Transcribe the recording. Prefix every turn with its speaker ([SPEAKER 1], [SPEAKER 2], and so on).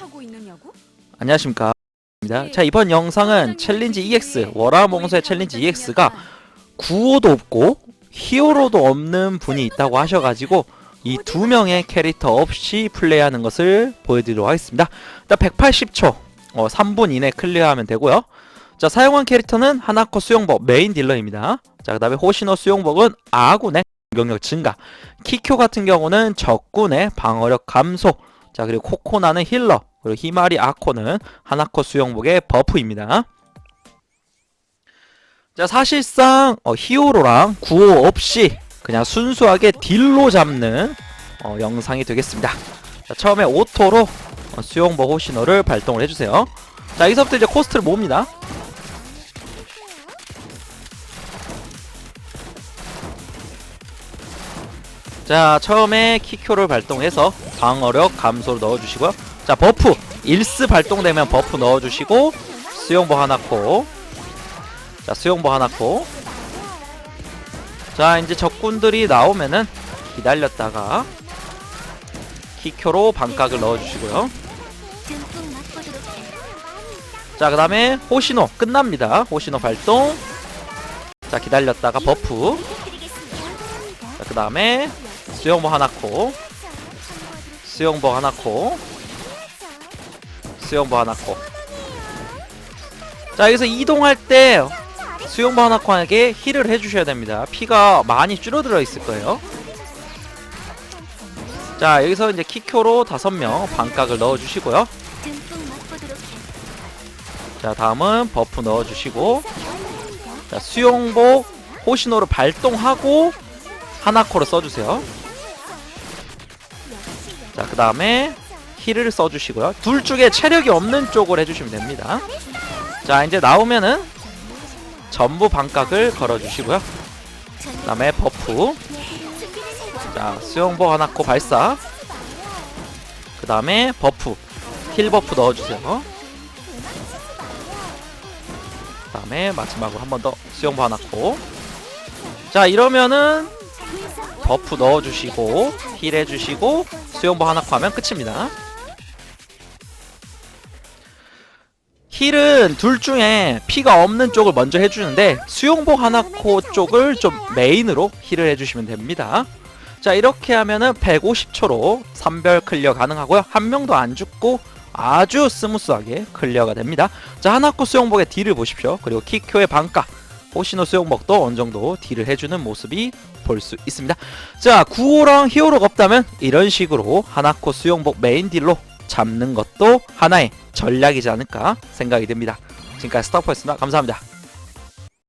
[SPEAKER 1] 하고 있느냐고?
[SPEAKER 2] 안녕하십니까. 입니다. 자 이번 영상은 챌린지 EX 월화몽소의 챌린지 EX가 구호도 없고 히어로도 없는 분이 있다고 하셔가지고 이 두 명의 캐릭터 없이 플레이하는 것을 보여드리도록 하겠습니다. 일단 180초 어, 3분 이내 클리어하면 되고요. 자 사용한 캐릭터는 하나코 수용복 메인 딜러입니다. 자 그 다음에 호시노 수용복은 아군의 공격력 증가, 키쿄 같은 경우는 적군의 방어력 감소, 자 그리고 코코나는 힐러, 그리고 히마리 아코는 하나코 수용복의 버프입니다. 자 사실상 어, 히오로랑 구호 없이 그냥 순수하게 딜로 잡는 어, 영상이 되겠습니다. 자, 처음에 오토로 어, 수용복 호시노를 발동을 해주세요. 자 여기서부터 이제 코스트를 모읍니다. 자 처음에 키쿄를 발동해서 방어력 감소를 넣어주시고요. 자 버프. 일스 발동되면 버프 넣어주시고 수용복 하나 코. 자 수용복 하나 코. 자 이제 적군들이 나오면은 기다렸다가 키쿄로 반각을 넣어주시고요. 자 그 다음에 호시노 끝납니다. 호시노 발동. 자 기다렸다가 버프. 자 그 다음에 수용복 하나 코. 수용복 하나 코 수영복 하나코 자 여기서 이동할 때 수영복 하나코에게 힐을 해주셔야 됩니다. 피가 많이 줄어들어 있을 거예요. 자 여기서 이제 키쿄로 다섯 명 반각을 넣어주시고요. 자 다음은 버프 넣어주시고. 자 수용복 호시노를 발동하고 하나코를 써주세요. 자 그 다음에 힐을 써주시고요. 둘 중에 체력이 없는 쪽을 해주시면 됩니다. 자 이제 나오면은 전부 반각을 걸어주시고요. 그 다음에 버프 자 수영복 하나 코 발사 그 다음에 버프 힐 버프 넣어주세요. 그 다음에 마지막으로 한 번 더 수영복 하나 코 자 이러면은 버프 넣어주시고 힐 해주시고 수영복 하나 코 하면 끝입니다. 힐은 둘 중에 피가 없는 쪽을 먼저 해주는데 수용복 하나코 쪽을 좀 메인으로 힐을 해주시면 됩니다. 자 이렇게 하면은 150초로 3별 클리어 가능하고요. 한 명도 안 죽고 아주 스무스하게 클리어가 됩니다. 자 하나코 수용복의 딜을 보십시오. 그리고 키쿄의 반가 호시노 수용복도 어느 정도 딜을 해주는 모습이 볼 수 있습니다. 자 구호랑 히어로가 없다면 이런 식으로 하나코 수용복 메인 딜로 잡는 것도 하나의 전략이지 않을까 생각이 듭니다. 지금까지 스타퍼였습니다. 감사합니다.